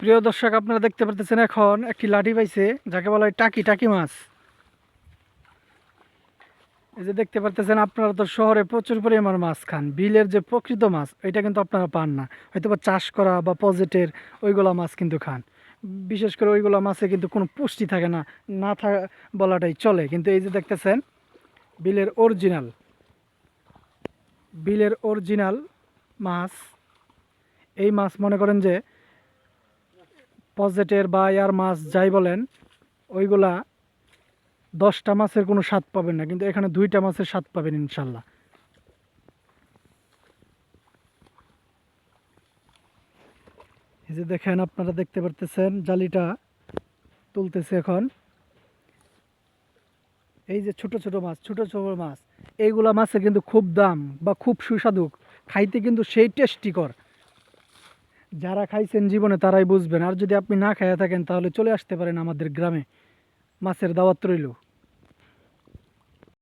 প্রিয় দর্শক, আপনারা দেখতে পারতেছেন এখন একটি লাঠি পাইছে, যাকে বলা হয় টাকি টাকি মাছ। এই যে দেখতে পারতেছেন, আপনারা তো শহরে প্রচুর পরিমাণ মাছ খান। বিলের যে প্রকৃত মাছ, এটা কিন্তু আপনারা পান না। হয়তো বা চাষ করা বা পজেটের ওইগুলা মাছ কিন্তু খান। বিশেষ করে ওইগুলো মাছে কিন্তু কোনো পুষ্টি থাকে না না থাকা বলাটাই চলে। কিন্তু এই যে দেখতেছেন, বিলের অরিজিনাল বিলের অরিজিনাল মাছ, এই মাছ মনে করেন যে পজেটের বা এয়ার মাছ যাই বলেন, ওইগুলা দশটা মাছের কোনো স্বাদ পাবেন না, কিন্তু এখানে দুইটা মাছের স্বাদ পাবেন ইনশাল্লাহ। এই যে দেখেন আপনারা দেখতে পারতেছেন, জালিটা তুলতেছে এখন। এই যে ছোট ছোট মাছ, ছোট ছোট মাছ, এইগুলা মাছের কিন্তু খুব দাম বা খুব সুস্বাদু, খাইতে কিন্তু সেই টেস্টিকর যারা খাইছেন জীবনে তারাই বুঝবেন। আর যদি আপনি না খাইয়া থাকেন, তাহলে চলে আসতে পারেন আমাদের গ্রামে। মাছের দাওয়াত রইল।